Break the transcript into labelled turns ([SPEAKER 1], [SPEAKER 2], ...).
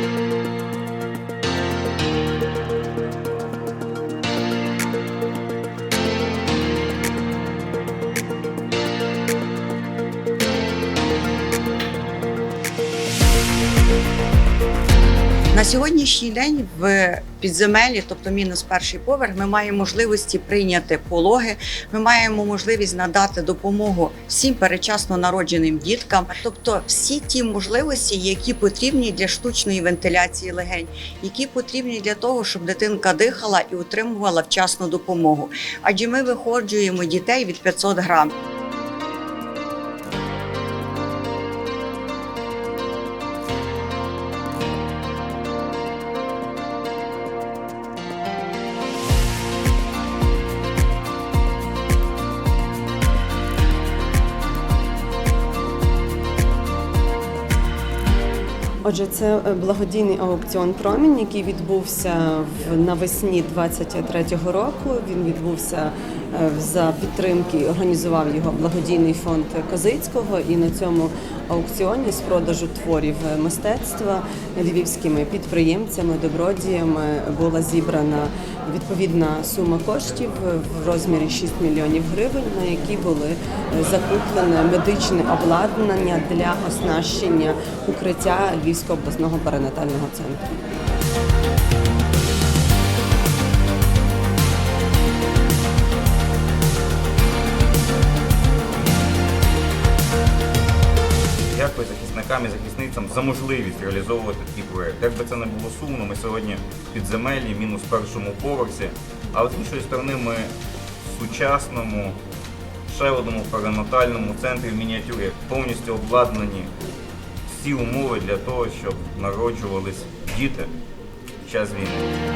[SPEAKER 1] Thank you. На сьогоднішній день в підземелі, тобто мінус перший поверх, ми маємо можливості прийняти пологи. Ми маємо можливість надати допомогу всім перечасно народженим діткам, тобто всі ті можливості, які потрібні для штучної вентиляції легень, які потрібні для того, щоб дитинка дихала і отримувала вчасну допомогу. Адже ми виходжуємо дітей від 500 грам.
[SPEAKER 2] Отже, це е, благодійний аукціон Промінь, який відбувся в навесні 23-го року. Він відбувся е, за підтримки, організував його благодійний фонд Козицького. І на цьому аукціоні з продажу творів е, мистецтва львівськими підприємцями, добродіями була зібрана відповідна сума коштів в розмірі 6 мільйонів гривень, на які були е, закуплене медичне обладнання для оснащення укриття Львівського обласного перинатального центру.
[SPEAKER 3] Дякую захисникам і захисницям за можливість реалізовувати такий проект. Як би це не було сумно, ми сьогодні підземелі, мінус першому поверсі. Але з іншої сторони, ми в сучасному, ще одному перинатальному центрі в мініатюрі повністю обладнані всі умови для того, щоб народжувались діти під час війни.